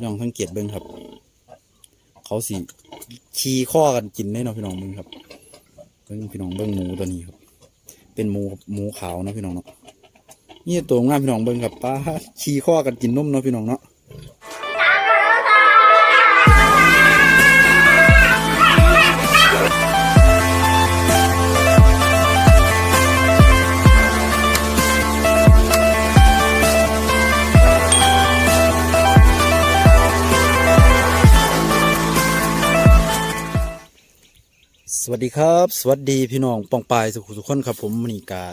พี่น้องสังเกตเบิ้งครับ เขาสิขี่ข้อกันกินได้เนาะพี่น้องเบิ้งครับเบิ้งพี่น้องเบิ้งหมูตัวนี้ครับ เป็นหมูหมูขาวนะพี่น้องเนาะนี่ตัวงามพี่น้องเบิ้งครับป้าขี่ข้อกันกินนมเนาะพี่น้องเนาะ วัสดีครับ สวัสดีพี่น้องปองปายสุขุสุขคนครับผมมณีกา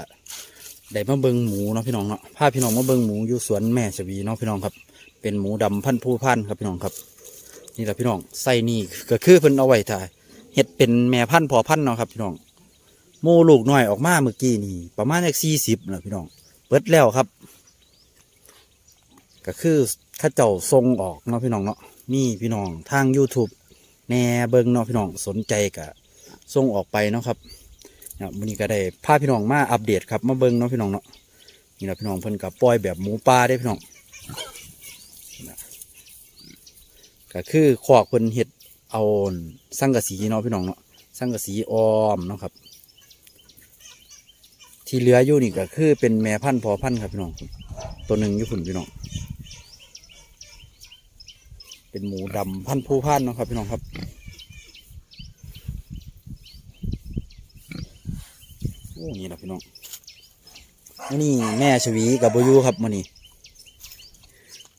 ได้มาเบิงหมูเนาะพี่น้องเนาะพาพี่น้องมาเบิงหมูอยู่สวนแม่ชวีเนาะพี่น้องครับ เป็นหมูดำพันธุ์ผู้พันธุ์ครับพี่น้องครับ นี่แหละพี่น้องไส้นี่ก็คือเพิ่นเอาไว้ถ่ายเห็ดเป็นแม่พันธุ์พอพันธุ์เนาะครับพี่น้องโมลูกน้อยออกมาเมื่อกี้นี่ ประมาณสักสี่สิบนะพี่น้องเปิดแล้วครับ ก็คือข้าเจ้าทรงออกเนาะพี่น้องเนาะนี่พี่น้องทาง YouTube แน่เบิงเนาะพี่น้องสนใจกะ ส่งออกไปเนาะครับนี่ยวันนี้ก็ได้พาพี่น้องมาอัปเดตครับมาเบิ้งเนาะพี่น้องเนาะนี่แหละพี่น้องเพิ่นกับปล่อยแบบหมูป่าได้พี่น้องนะก็คือขอกเพิ่นเฮ็ดเอาสังกะสีเนาะพี่น้องเนาะสังกะสีออมเนาะครับ ที่เหลืออยู่นี่ก็คือเป็นแม่พันธุ์พอพันธุ์ครับพี่น้องตัวหนึ่งอยู่ฝุ่นพี่น้องเป็นหมูดำพันธุ์ผู้พันธุ์เนาะครับพี่น้องครับ โอ้นี่นะพี่น้องนี่แม่ชวีกับโบยูครับมื้อนี้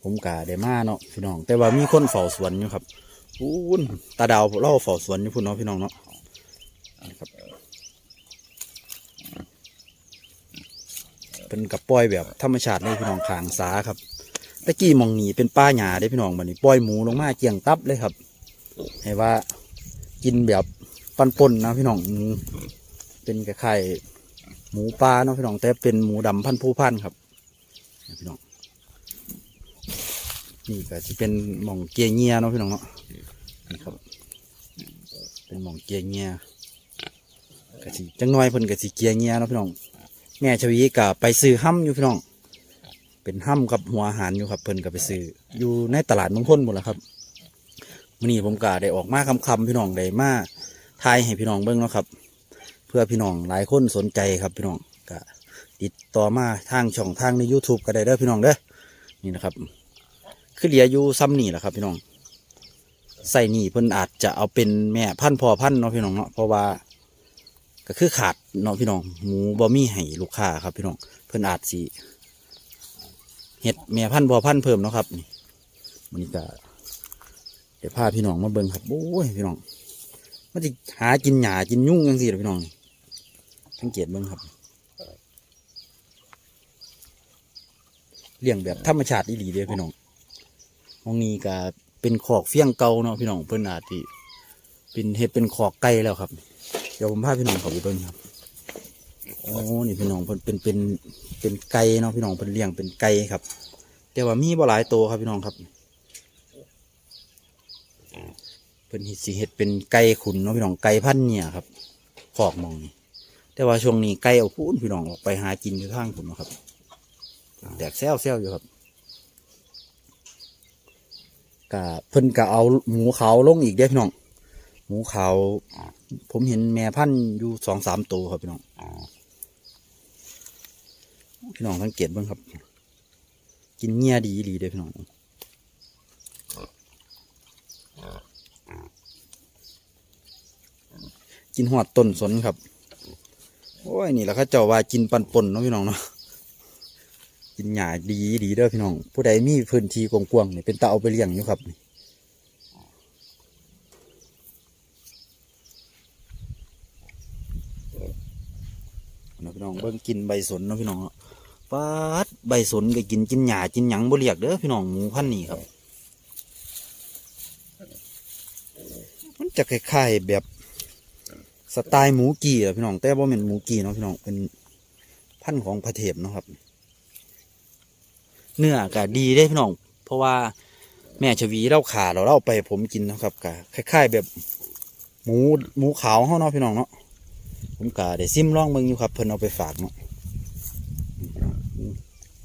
ผมกะได้มาเนาะพี่น้อง แต่ว่ามีคนเฝ้าสวนอยู่ครับอู้นตาดาวเล่าเฝ้าสวนอยู่พุ่นเนาะพี่น้องเนาะครับเป็นกับปล่อยแบบธรรมชาติเลยพี่น้องขางสาครับตะกี้มองนีเป็นป้าหญ้าได้พี่น้องบัดนี้ปล่อยหมูลงมาเกี่ยงตับเลยครับ ให้ว่ากินแบบปันปนนะพี่น้องอ เป็นกระไข่หมูปลาเนาะพี่น้องแต่เป็นหมูดำพันธุ์ผู้พันธุ์ครับพี่น้องนี่ก็จะเป็นหม่องเกียเงียเนาะพี่น้องเนาะนี่ครับ เป็นหม่องเกียเงียกะสิจังน้อยเพิ่นกะสิเกียเงียเนาะพี่น้องแม่ชวีกะไปซื้อห้ำอยู่พี่น้อง เป็นห้ำกับหัวอาหารอยู่ครับเพิ่นก็ไปซื้ออยู่ในตลาดมืองพ้นหมดแล้วครับมื้อนี้ผมก็ได้ออกมาคำๆพี่น้องได้มาทายให้พี่น้องเบิ่งเนาะครับ เพื่อพี่น้องหลายคนสนใจครับพี่น้องก็ติดต่อมาทางช่องทางใน YouTube ก็ได้เด้อพี่น้องเด้อนี่นะครับ คือเหลียอยู่ซ้ำนี่แหละครับ พี่น้องใส่นี่เพิ่นอาจจะเอาเป็นแม่พันธุ์พอพันธุ์เนาะพี่น้องเนาะเพราะว่า ก็คือขาดเนาะพี่น้อง หมูบะมี่ให้ลูกค้าครับ พี่น้องเพิ่นอาจสิเห็ดแม่พันธุ์พอพันธุ์เพิ่มเนาะครับนี่มันนี้ก็เดี๋ยวพาพี่น้องมาเบิ่งครับโอ้ยพี่น้องมันจะหากินหญ้ากินยุ่งยังสิล่ะพี่น้องนี่ สังเกตบิ่งครับ เลี้ยงแบบธรรมชาติอีหลีเด้อพี่น้องมองนี้ก็เป็นขอกเฟี้ยงเก่าเนาะพี่น้องเพิ่นอาจที่เป็นเฮ็ดเป็นขอกไก่แล้วครับ เดี๋ยวผมพาพี่น้องเข้าไปเบิ่งครับโอ้นี่พี่น้องเพิ่นเป็นเป็นเป็นไก่เนาะพี่น้องเพิ่นเลี้ยงเป็นไก่ครับ แต่ว่ามีบ่หลายตัวครับพี่น้องครับเพิ่นเฮ็ดสิเฮ็ดเป็นไก่ขุนเนาะพี่น้องไก่พันเนี่ยครับขอกมองนี่ แต่ว่าช่วงนี้ไก่เอาพูนพี่น้องออกไปหากินอยู่ทางผมนะครับแตกแซวแซวอยู่ครับกะเพิ่นกะเอาหมูขาวลงอีกเด้พี่น้องหมูขาวผมเห็นแม่พันธุ์อยู่สองสามตัวครับพี่น้องพี่น้องสังเกตบ้างครับ กินเงี้ยดีดีเด้พี่น้องกินหอดต้นสนครับ อ้ยนี่แหละเขาเจ้าว่ากินปันปนเนาะพี่น้องเนาะกินหญ้าดีดีเด้อพี่น้อง ผู้ใดมีพื้นที่กว้างๆนี่เป็นตาเอาไปเลี้ยงอยู่ครับนะพี่น้องเบิ่งกินใบสนเนาะพี่น้องเนาะปาดใบสนก็กินกินหญ้ากินหยังบ่เรียกเด้อพี่น้องหมูพันนี้ครับ มันจะคล้ายๆแบบ สไตล์หมูกี่อะพี่น้องแต่ว่าเป็นหมูกี่เนาะพี่น้องเป็นพันธุ์ของพระเทพเนาะครับ เนื้อก็ดีได้พี่น้อง เพราะว่าแม่ชวีเล่าขาเราเล่าไปผมกินนะครับก็คล้าย ๆ แบบหมูหมูขาวเขาเนาะพี่น้องเนาะผมก็ได้ซิมลองเบิ่งอยู่ครับเพิ่นเอาไปฝากเนาะ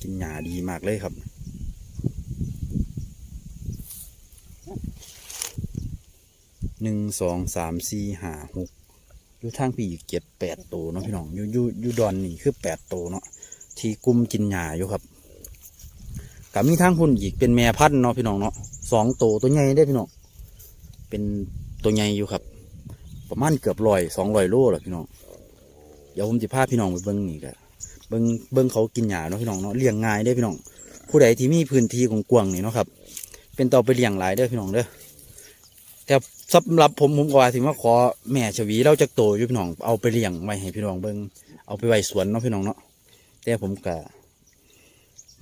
กินหญ้าดีมากเลยครับหนึ่งสองสามสี่ห้าหก อยู่ทางพี่อีกเจ็ดแปดตัวเนาะพี่น้องอยู่อยู่อยู่ดอนนี่คือแปดตัวเนาะที่กุมกินหญ้าอยู่ครับกับมีทางพุ่นอีกเป็นแม่พันธุ์เนาะพี่น้องเนาะสองตัวตัวใหญ่ได้พี่น้องเป็นตัวใหญ่อยู่ครับ ประมาณเกือบร้อยสองร้อยโลแหละพี่น้องเดี๋ยวผมจะพาพี่น้องไปเบิ้งนี่กันเบิ้งเบิ้งเขากินหญ้าเนาะพี่น้องเนาะเลี้ยงง่ายได้พี่น้องผู้ใดที่มีพื้นที่กว้างๆนี่เนาะครับเป็นต่อไปเลี้ยงหลายเด้พี่น้องเด้อ แต่สำหรับผมผมก็ว่าถึงว่าขอแม่ชวีเราจะโตอยู่พี่น้องเอาไปเลี้ยงไว้ให้พี่น้องเบิ่งเอาไปไว้สวนเนาะพี่น้องเนาะแต่ผมก็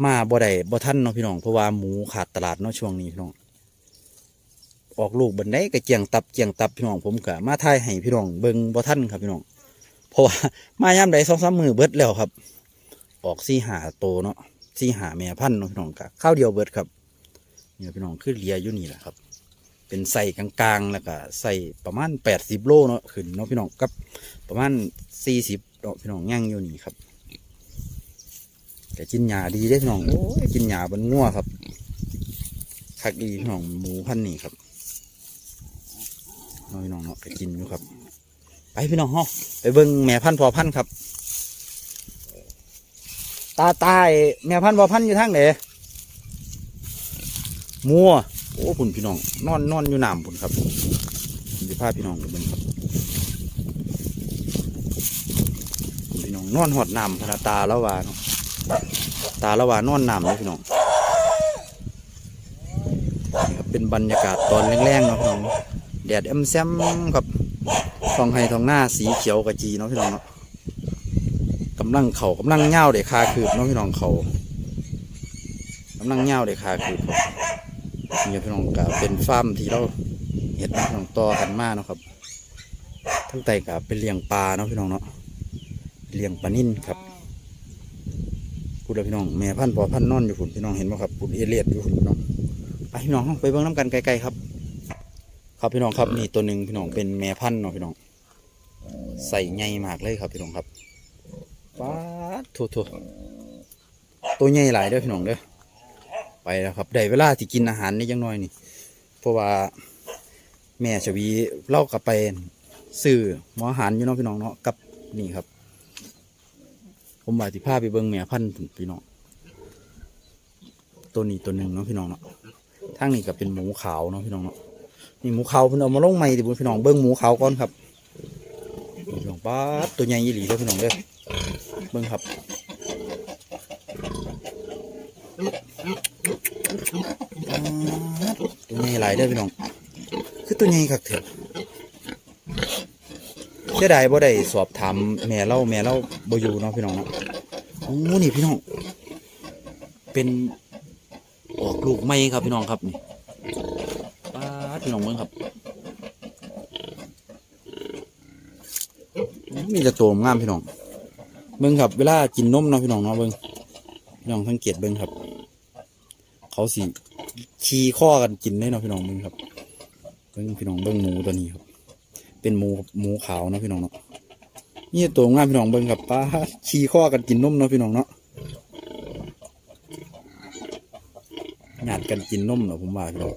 มาบ่ได้บ่ทันเนาะพี่น้องเพราะว่าหมูขาดตลาดเนาะช่วงนี้พี่น้องออกลูกบันไดก็เจียงตับเจียงตับพี่น้องผมก็มาถ่ายให้พี่น้องเบิ่งบ่ทันครับพี่น้องเพราะว่ามายามใดสองสามมือเบิดแล้วครับ ออกสี่หาโตเนาะสี่หาแม่พันธุ์เนาะพี่น้องกะข้าวเดียวเบิดครับเนี่พี่น้องคือเลียอยู่นี่แหละครับ เป็นใส่กลางๆ แล้วก็ใส่ประมาณแปดสิบโลเนาะขึ้นเนาะพี่น้องกับประมาณสี่สิบเนาะพี่น้องย่างอยู่นี่ครับแต่กินหญ้าดีได้พี่น้องโอ้ยกินหญ้าบนงัวครับคักดีพี่น้องหมูพันนี่ครับเนาะพี่น้องเนาะก็กินอยู่ครับ ไปพี่น้องฮาไปเบิ่งแม่พันธ์พอพันธ์ครับ ตาตายแม่พันธ์พอพันธ์อยู่ทางไหนมัว โอ้คุณพี่น้องนอนนอนอยู่น้ำคุณครับผมจะพาพี่น้องไปเบิ่งครับพี่น้องนอนหอดน้ำพระตาล้วาเนาะตาล้วว่านอนน้ำเลยพี่น้องนี่ครับเป็นบรรยากาศตอนแรงๆเนาะพี่น้องแดดแอมแซมครับทองไห้ทองหน้าสีเขียวกะจีเนาะพี่น้องเนาะกำลังเขากำลังเง่าเด็กคาคืบเนาะพี่น้องเขากำลังเง่าเด็กคาคืบ นี่พี่น้องกับเป็นฟาร์มที่เราเห็ดพี่น้องต่อกันมาเนาะครับ ทั้งไต่กับเป็นเลี้ยงปลาเนาะพี่น้องเนาะเลี้ยงปลานิ่นครับพูดเลยพี่น้องแม่พันธุ์พอพันธุ์นอนอยู่ฝุ่นพี่น้องเห็นไหมครับปุ่นเอเลียดอยู่ฝุ่นพี่น้องไปพี่น้องไปเบิ่งน้ำกันไกลๆครับ ครับพี่น้องครับนี่ตัวหนึ่งพี่น้องเป็นแม่พันธุ์เนาะพี่น้อง ใส่ใหญ่มากเลยครับพี่น้องครับป้าดโถโถตัวใหญ่หลายเด้อพี่น้องเด้อ ไปแล้วครับได้เวลาที่กินอาหารนี่ยังน้อยนี่ เพราะว่าแม่ชวีเล่ากลับไปซื้อหมออาหารอยู่น้องพี่น้องเนาะกับนี่ครับ ผมว่าสิพาไปเบิ่งแม่พันธุ์พี่น้องตัวนี้ตัวหนึ่งเนาะพี่น้องเนาะทางนี้ก็เป็นหมูขาวเนาะพี่น้องเนาะนี่หมูขาวเพิ่นเอามาลงใหม่ดิบุญพี่น้องเบิ่งหมูขาวก่อนครับพี่น้องป้าตัวใหญ่ยี่หลีเลยพี่น้องเด้อเบิ่งครับ ตัวใหญ่หลายเด้อพี่น้อง คือตัวใหญ่คักเถอะเสียดายบ่ได้สอบถามแม่เล่าแม่เล่าบ่อยู่เนาะพี่น้องเนาะโอ้นี่พี่น้อง เป็นออกลูกไม่ครับพี่น้องครับนี่ป้าพี่น้องเบิ่งครับมีแต่ตัวงามพี่น้องเบิ่งครับ เวลากินนมเนาะพี่น้องเนาะเบิ่งพี่น้องสังเกตเบิ่งครับ เขาสิขี่ข้อกันกินได้เนาะพี่น้องมึงครับเบิ้งพี่น้องเบิ้งหมูตัวนี้ครับ เป็นหมูหมูขาวนะพี่น้องเนาะนี่ตัวงามพี่น้องเบิ้งครับป้าขี่ข้อกันกินนมเนาะพี่น้องเนาะงานกันกินนมเนาะผมว่าพี่น้อง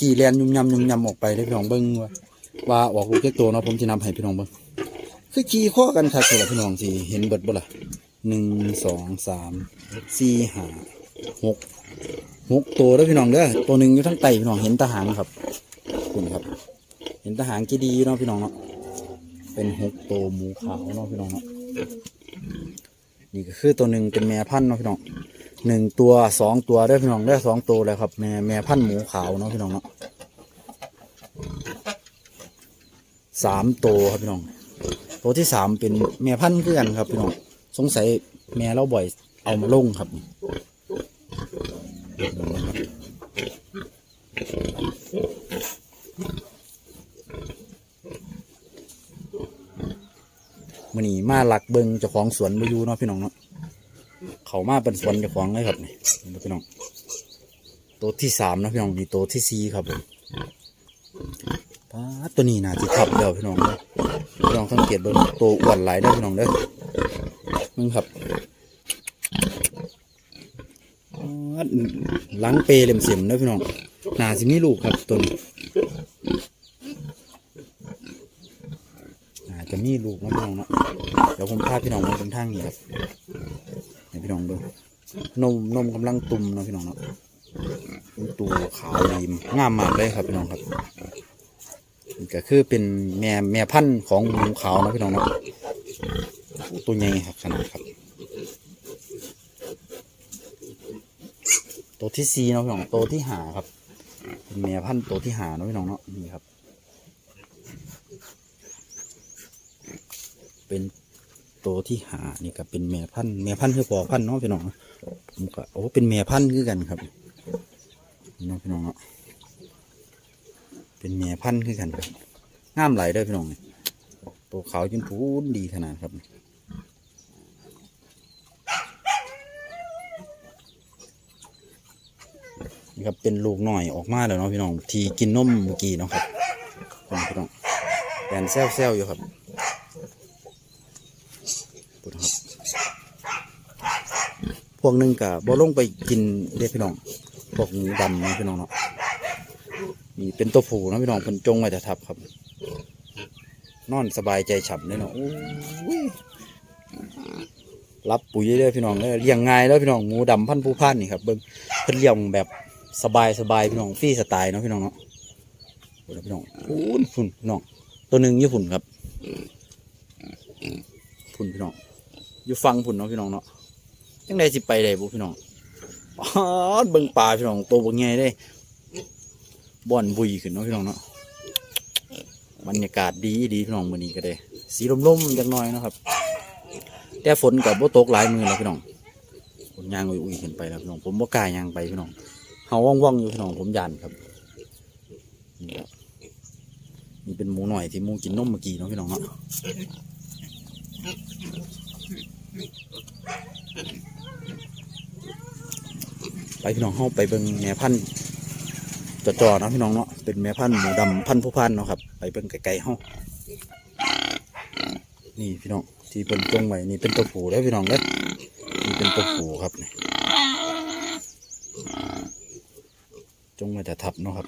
กี้แลนยุ่มยำยุ่มยำออกไปได้พี่น้องเบิ้งว่าว่าออกลูกแค่ตัวเนาะผมจะนำให้พี่น้องเบิ้งคือขี่ข้อกันค่ะคือพี่น้องสิเห็นเบิดบ่ล่ะหนึ่งสองสามสี่ห้าหกหกตัวแล้วพี่น้องเด้อตัวหนึ่งอยู่ทั้งไตพี่น้องเห็นทหารครับคุณครับ เห็นทหารกี่ดีเนาะพี่น้องเนาะเป็นหกตัวหมูขาวเนาะพี่น้องเนาะนี่ก็คือตัวหนึ่งเป็นแม่พันธุ์เนาะพี่น้อง หนึ่งตัวสองตัวได้พี่น้องได้สองตัวเลยครับ แม่แม่พันธุ์หมูขาวเนาะพี่น้องเนาะสามตัวครับพี่น้อง ตัวที่สามเป็นแม่พันธุ์คือนครับพี่น้องสงสัยแม่เราบ่อยเอามาลงครับมันนี่มาหลักเบิงเจ้าของสวนมาอยู่เนาะพี่น้องเนาะ เขามาเป็นสวนจ้าของเลยครับนี่พี่น้องตัวที่สามนะพี่น้องนี่ตัวที่สี่ครับผมป้าตัวนี้น่าจะทับแล้วพี่น้องเนะพี่น้องสังเกตเบิ่งตัวอ้วนหลายเด้พี่น้องเด้อมึงครับอ๋อหลังเปรเล่ยมเสียมเด้พี่น้องหนาสิมีลูกครับตัวนี้น่าจะมีลูกนะพี่น้องเนาะเดี๋ยวผมพาพี่น้องมาเป็นทางนี้ครับ พี่น้องดูนมนมกำลังตุ่มนะพี่น้องเนาะตัวขาวดีงามมากเลยครับพี่น้องครับก็คือเป็นแม่แม่พันธุ์ของหมูขาวนะพี่น้องเนาะตัวใหญ่ครับขนาดครับ ตัวที่สี่นะพี่น้องตัวที่หาครับเป็นแม่พันธุ์ตัวที่หานะพี่น้องเนาะนี่ครับ เป็น ตัวที่หานี่ก็เป็นแม่พันธุ์แม่พันธุ์คือพ่อพันธุ์เนาะพี่น้องผมก็โอ้เป็นแม่พันธุ์คือกันครับนี่เนาะพี่น้องเนาะเป็นแม่พันธุ์คือกันครับงามหลายด้พี่น้องนี่ตัวขาวจนพูนดีขนาดครับนี่ครับเป็นลูกหน่อยออกมาแล้วเนาะพี่น้อง ทีกินนมเมื่อกี้เนาะครับพี่น้องแดนแซวๆอยู่ครับ พูดครับ พวกหนึงกับบ่ลงไปกินเด้อพี่น้อง พวกหมูดำนะพี่น้องเนาะนี่เป็นตัวผูนะพี่น้องเพิ่นจงไว้จะทับครับ นอนสบายใจฉ่ำเลยเนาะโอ้ยรับปุ๋ยเด้พี่น้องเด้อเลี้ยงง่ายแล้วพี่น้องหมูดำพันผู้พันนี่ครับเบิ่งเพิ่นเลี้ยงแบบสบายสบายพี่น้องฟรีสไตล์เนาะพี่น้องเนาะโอ้ยพี่น้องฝุ่นฝุ่นพี่น้องตัวหนึ่งญี่ปุ่นครับฝุ่นพี่น้อง อยู่ฟังฝุ่นเนาะพี่น้องเนาะยังไงสิไปได้บุพี่น้องอ๋อเบิ่งปลาพี่น้องตัวบ่ใหญ่เด้บ่อนบุยขึ้นเนาะพี่น้องเนาะบรรยากาศดีดีพี่น้องมื้อนี้ก็ได้ สีลมๆจักหน่อยนะครับ แต่ฝนกับบ่ตกหลายมือแล้วพี่น้องฝนยางอุ้ยๆขึ้นไปแล้วพี่น้องผมบ่กล้ายางไปพี่น้องเฮาว่องๆอยู่พี่น้องผมยันครับนี่ครับนี่เป็นหมูหน่อยที่หมูกินนมเมื่อกี้เนาะพี่น้องเนาะ ไปพี่น้องเฮาไปเบิ่งแม่พันธุ์จอๆนะพี่น้องเนาะเป็นแม่พันธุ์หมูดำพันธุ์ผู้พันธุ์เนาะครับไปเบิ่งไกลๆเฮานี่พี่น้องที่เป็นจงไว้นี่เป็นตัวผูแล้วพี่น้องเด้อนี่เป็นตัวผูครับนี่จงไว้แต่ทับเนาะครับ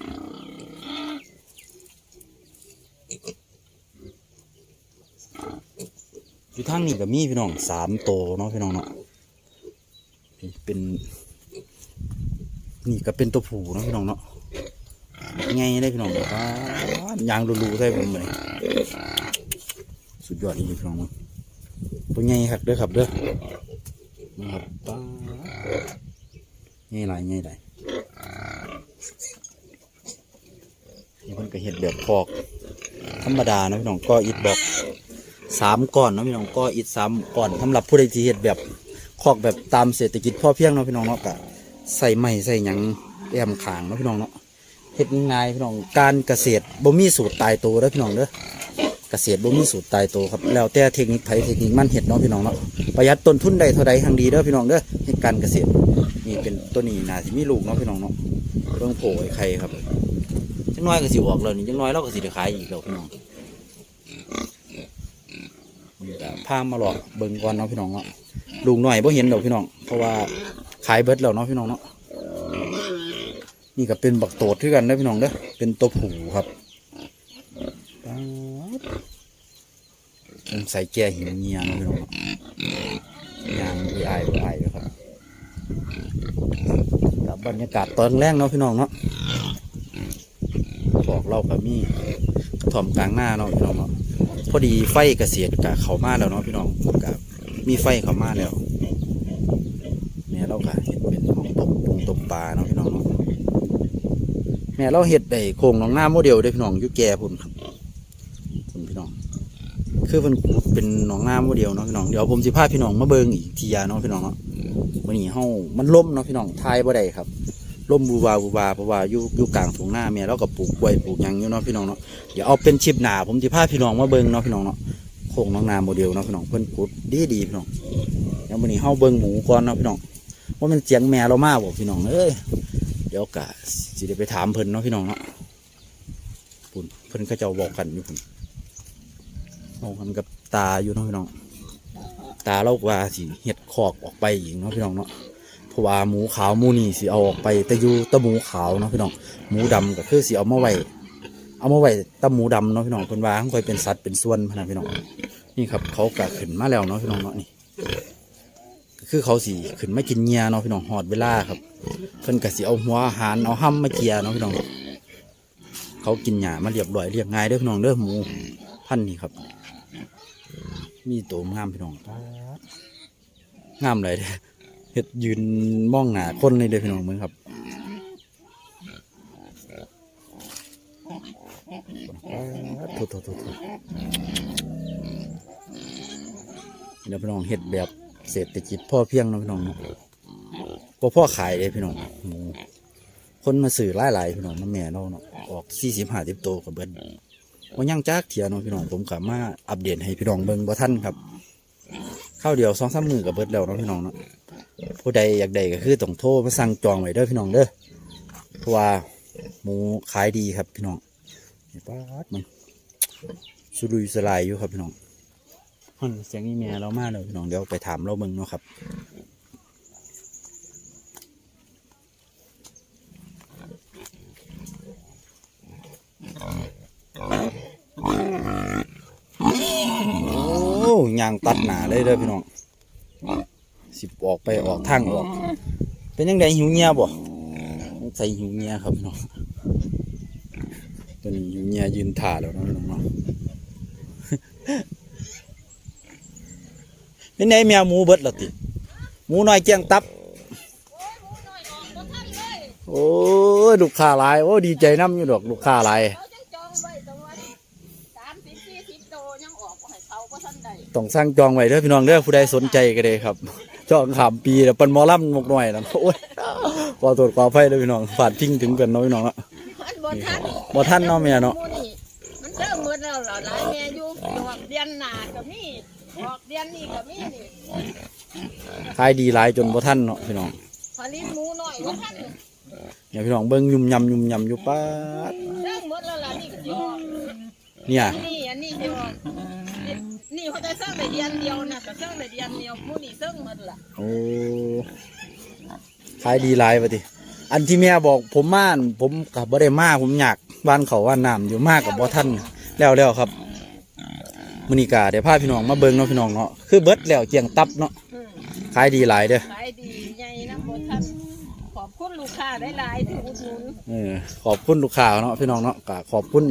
อยู่ทางนี้ก็มีพี่น้องสามโตเนาะพี่น้องเนาะเป็น นี่ก็เป็นตัวผูเนาะพี่น้องเนาะไงได้พี่น้องแบบว่ายางรูๆใส่ผมเลยสุดยอดจริงๆพี่น้องมึงตัวไงครับเด้อครับเด้อนะครับป้าไงหลายไงหลายนี่เพิ่นก็เห็ดแบบพอก ธรรมดานะพี่น้องก็อิดบอก สามก้อนเนาะพี่น้องก็อิดสามก้อนสำหรับผู้ใดที่เห็ดแบบคอกแบบตามเศรษฐกิจพ่อเพียงเนาะพี่น้องเนาะก็ใส่ไม้ใส่หยังแอมขางเนาะพี่น้องเนาะเฮ็ดง่ายพี่น้องการเกษตรบ่มีสูตรตายตัวเด้อพี่น้องเด้อเกษตรบ่มีสูตรตายตัวครับแล้วแต่เทคนิคไผเทคนิคมันเฮ็ดเนาะพี่น้องเนาะประหยัดต้นทุนได้เท่าใดหั่งดีเด้อพี่น้องเด้อเฮ็ดการเกษตรนี่เป็นตัวนี้น่าสิมีลูกเนาะพี่น้องเนาะเบิ่องโผล่ไอ้ไข่ครับจังน้อยก็สิออกแล้วนี่จังน้อยเราก็สิได้ขายอีกแล้วพี่น้องนี่ก็พามาหลอกเบิ่งก่อนเนาะพี่น้องเนาะลูกน้อยบ่เห็นดอกพี่น้อง เพราะว่าขายเบิดแล้วเนาะพี่น้องเนาะนี่ก็เป็นบักโตดคือกันนะพี่น้องเด้อเป็นตัวผูครับผมใส่แก่หิวเงียเนาะพี่น้องเนาะยางไอายไอายอยู่ครับกับบรรยากาศตอนแรกเนาะพี่น้องเนาะบอกเรากับมีกระถ่อมกลางหน้าเนาะพี่น้องเนาะ พอดีไฟเกษตรกับเขามาแล้วเนาะพี่น้องกับมีไฟเขามาแล้วเนี่ยเราก็เห็นเป็นห้องตกปุงตกปลาเนาะพี่น้องแม่เราเห็ดได้โครงหนองหน้าโมเดลได้พี่น้องยู่แก่พุ่นครับพุ่นพี่น้อง คือเพิ่นเป็นหนองหน้าโมเดลเนาะพี่น้องเดี๋ยวผมสิพาพี่น้องมาเบิงอีกทียาเนาะพี่น้องเนาะวันนี้เฮามันล่มเนาะพี่น้องทายบ่ได้ครับ ล่มบูบาบูบาเพราะว่าอยู่อยู่กลางทุ่งนาแม่เราก็ปลูกกล้วยปลูกหยังอยู่เนาะพี่น้องเนาะเดี๋ยวเอาเป็นชิปหนาผมสิพาพี่น้องมาเบิ่งเนาะพี่น้องเนาะโครงหนองนาโมเดลเนาะพี่น้องเพิ่นขุดดีดีพี่น้องเดี๋ยววันนี้เฮาเบิ่งหมูก่อนเนาะพี่น้องว่ามันเสียงแม่เรามากบ่พี่น้องเอ้ยเดี๋ยวกะสิได้ไปถามเพิ่นเนาะพี่น้องเนาะปุ่นเพิ่นก็จะบอกกันอยู่ปุ่นมองกันกับตาอยู่เนาะพี่น้อง ตาเราว่าสิเห็ดคอกออกไปอีกเนาะพี่น้องเนาะ เพราะว่าหมูขาวหมูนี่สิเอาออกไปแต่อยู่ตะหมูขาวเนาะพี่น้องหมูดำก็คือสิเอามาไว้เอามาไว้ตะหมูดำเนาะพี่น้องเพิ่นว่าค่อยเป็นสัตว์เป็นส่วนพะนะพี่น้องนี่ครับเขากะขึ้นมาแล้วเนาะพี่น้องเนาะนี่ก็คือเขาสิขึ้นมากินเหงียเนาะพี่น้องหอดเวลาครับเพิ่นก็สิเอาหัวอาหารเอาห้ำมาเกียเนาะพี่น้องเขากินหญ้ามาเรียบร้อยเรียบง่ายเด้อพี่น้องเด้อหมูพันธุ์นี่ครับ มีโตวงามพี่น้องงามเลยเด้อ เฮ็ดยืนมองหนาคนเลยเด้อพี่น้องมึงครับป๊าดโถโถโถโถเดี๋ยวพี่น้องเฮ็ดแบบเศรษฐกิจพ่อเพียงเนะพี่น้องเนะบ่พ่อขายเลยพี่น้องหมูคนมาสื่อหลายๆพี่น้องน้ำแม่เราเนาะออกสี่สิบห้าสิบโตวกับเบิ้ลว่ายังจักเทียนพี่น้องผมกลับมาอัปเดตให้พี่น้องเบิ่งบ่ทันครับข้าวเดียวสองสามมือกับเบิดแล้วเนาะพี่น้องเนาะ ผู้ใดอยากได้ก็คือต้องโทรมาสั่งจองไว้เด้อพี่น้องเด้อเพราะว่าหมูขายดีครับพี่น้องนี่ป๊าดมันสุรุยสลายอยู่ครับพี่น้องฮอนเสียงอีเมียเรามากเลยพี่น้องเดี๋ยวไปถามเราเบิ่งเนาะครับโอ้ยางตัดหนาเลยเด้อพี่น้อง สิบออกไปออกทางออก เป็นยังไงหิวเงียบ่ใส่หิวเงียครับพี่น้องตอนนี้หิวเงียยืนถ่าแล้วเนาะพี่น้องเนาะเป็นไงแมวหมูเบิดละติหมูน้อยเจียงตับโอ้ยลูกค้าหลายโอ้ดีใจน้ำอยู่ดอกลูกค้าหลายเขาจังจองไว้ตรงวันสามสิบสี่สิบโตยังออกบ่ให้เขาก็ท่านใดต้องสร้างจองไว้เด้อพี่น้องเด้อผู้ใดสนใจก็ได้ครับ จองขามปีแล้วเป็นหมอลำมกหน่อยนะโอ้ยขอโทษขออภัยเด้อพี่น้องฝาดทิ้งถึงกันเนาะพี่น้องเนาะมันบ่ทันบ่ทันเนาะแม่เนาะหมู่นี่มันเริ่มมืดแล้วเหรอหลายแม่อยู่ดอกเดือนหน้าก็มีดอกเดือนนี้ก็มีนี่ขายดีหลายจนบ่ทันเนาะพี่น้องผลิตหมูน้อยบ่ทันเนี่ยพี่น้องเบิ่งยุ่มยำยุ่มยำอยู่ป๊าดเริ่มมืดแล้วล่ะนี่ก็สิออกเนี่ยนี่อันนี้สิออกนี่นี่ เขาจะสร้างได้เดือนเดียวนะก็สร้างได้เดือนเดียวหมูนี่สร้างหมดล่ะโอ้ขายดีหลายปะติอันที่แม่บอกผมมาอั่นผมกับบ่ได้มาผมอยากบ้านเขาว่านน้ำอยู่มากกับบ่ทันแล้วแล้วครับมื้อนี้กาเดี๋ยวพาพี่น้องมาเบิ่งเนาะพี่น้องเนาะคือเบิดแล้วเจียงตับเนาะอืมขายดีหลายเด้อขายดีใหญ่นะบ่ทันขอบคุณลูกค้าได้หลายๆที่อุดหนุน เออขอบคุณลูกค้าเนาะพี่น้องเนาะก็ขอบคุณ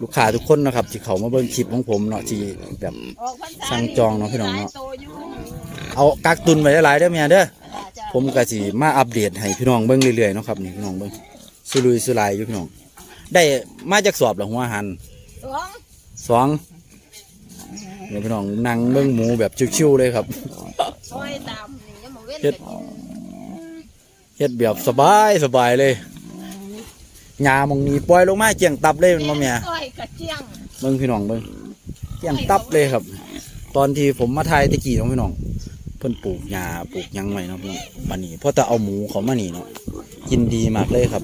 ลูกค้าทุกคนนะครับที่เขามาเบิ่งคลิปของผมเนาะที่แบบออกพรรษาสั่งจองเนาะพี่น้องเนาะหลยโตอยู่เอากักตุนไว้หลายๆเด้อแม่เด้อจ้ะจ้ะผมก็สิมาอัปเดตให้พี่น้องเบิ่งเรื่อยๆเนาะครับนี่พี่น้องเบิ่งสุรุยสุรายอยู่พี่น้อง ได้มาจากสอบแล้วหัวหันสองสองเนี่ยพี่น้องนั่งเบิ่งหมูแบบชิวๆเลยครับซอยตามนี่ยังมาเว้นเฮ็ดกันอยู่เฮ็ดแบบสบายสบายเลย หญ้ามองนี้ปล่อยลงมาเจียงตับเลยแมันบ่แม่ซอยกระเจียงเบิ่งพี่น้องเบิ่งเจียงตับเลยครับ ตอนที่ผมมาถ่ายตะกี้น้องพี่น้องเพิ่นปลูกหญ้าปลูกหยังไว้เนาะพี่น้องบัดนี้พอจะเอาหมูเขามานี่เนาะกินดีมากเลยครับ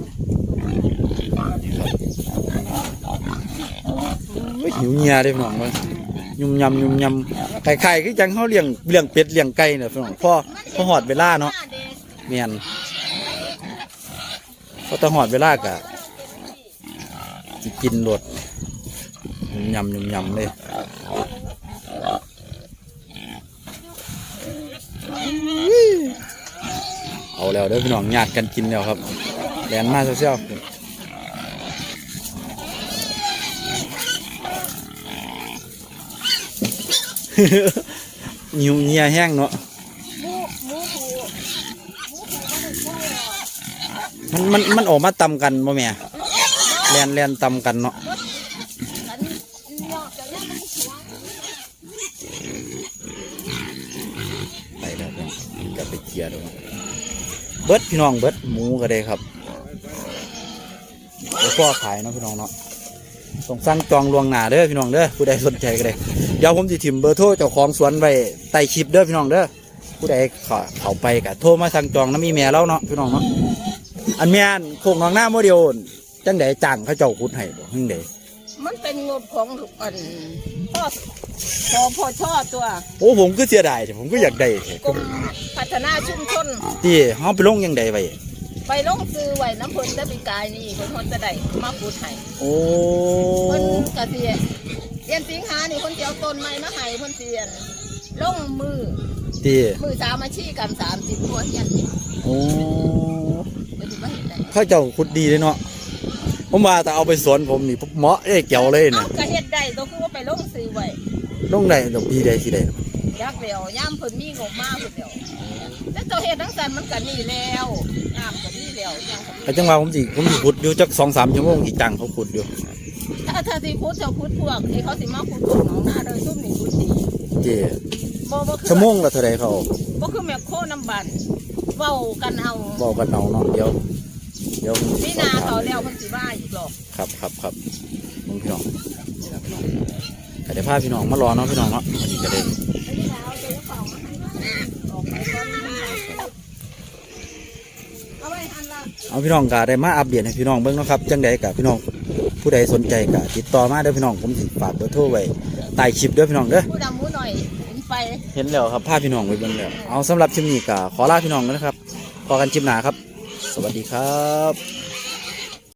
นี่ครับเฮ้ยหิวเงียเด้พี่น้องเบิ่งยุ่มยำยุ่มยำไข่ไข่คือจังเขาเลี้ยงเลี้ยงเป็ดเลี้ยงไก่เนี่ยพี่น้องพอพอหอดเวลาเนาะหเด็กเมียนพอตะหอดเวลากะ สิกินรดยุ่มยำยุ่มยำเลยเอาแล้วเด้อพี่น้องญาติกันกินแล้วครับแลนมาเซี่ยวหิวเงียแห้งเนาะหมูหมูผูหมูผูมันผูมันมันมันออกมาตำกันบ่แม่ แลนแลนตำกันเนาะอะไปแล้วพี่องก็ไปเคลียร์ดูเบิดพี่น้องเบิดหมูก็ได้ครับแล้วก็ขายเนาะพี่น้องเนาะต้องสั่งจองลวงหน้าเด้อพี่น้องเด้อผู้ใดสนใจก็ได้เดี๋ยวผมจะถิ่มเบอร์โทรเจ้าของสวนไว้ใต้คลิปเด้อพี่น้องเด้อผู้ใดเข้าเข้าไปก็โทรมาสั่งจองน้ำมีแม่แล้วเนาะพี่น้องเนาะอันแม่นโคงน้องหน้าโมเดล จังไดจ้างเขาเจ้าขุดให้บ่จังไดมันเป็นงบของอันพ่อพอพอช่อตัวโอ้ผมก็เสียดายแต่ผมก็อยากได้กรมพัฒนาชุมชนที่เฮาไปลงยังไดไว้ไปลงซื้อไว้น้ำเพิ่นได้ปีกายนี่เพิ่นฮอดจะได้มาพูดให้โอ้เพิ่นกะสิเดือนสิงหานี่เพิ่นสิเอาต้นไม้มาให้เพิ่นสิอั่นลงมือที่มือสามัคคีกัน30คนยันนี่โอ้เพิ่นสิมาเฮ็ดได้เข้าเจ้าขุดดีเลยเนาะ ผมว่าแต่เอาไปสวนผมนี่เหมาะเอ้ยเกี่ยวเลยเอ้านะก็เฮ็ดได้ตัวคือว่าไปลงซื้อไว้ลงได้ดอกปีใดสิได้ยักเดียวย่ามเพิ่นมีงบมาเพิ่นเดียวแล้วเจ้าเฮ็ดทั้งสันมันก็นี่แล้วย่ามก็นี่แล้วยังก็แต่จังหวะผมสิผมสิขุดอยู่จัก2-3ชั่วโมงที่จังเขาขุดอยู่ถ้าถ้าสิพูดเจ้าพูดพวกที่เขาสิมาพูดพวกน้องหน้าโดยซุ่มนี่พูดดีเจ้บ่บ่คือชั่วโมงละเท่าใดเขาเอาบ่คือแม่โคน้ำบันเว้ากันเอาบอกกันเอาเนาะเดี๋ยวเดี๋ยวพี่นาเขาแล้วมันสิว่าอีกหรอกครับครับครับมึงพี่น้องนี่ล่ะพี่น้องก็ได้พาพี่น้องมารอเนาะพี่น้องเนาะอันนี้ก็ได้พี่นาเอาตัวของมาให้ออกไปก่อนเอาไว้หันละเอาพี่น้องก็ได้มาอัปเดตให้พี่น้องเบิ่งเนาะครับจังใดกับพี่น้องผู้ใดสนใจก็ติดต่อมาเด้อพี่น้องผมสิฝากเบอร์โทรไว้ใต้คลิปเด้อพี่น้องเด้อผู้ดำหมูหน่อยเห็นไปเห็นแล้วครับพาพี่น้องไปเบิ่งแล้วเอาสำหรับคลิปนี้ก็ขอลาพี่น้องกันนะครับพอกันคลิปหน้าครับ สวัสดีครับ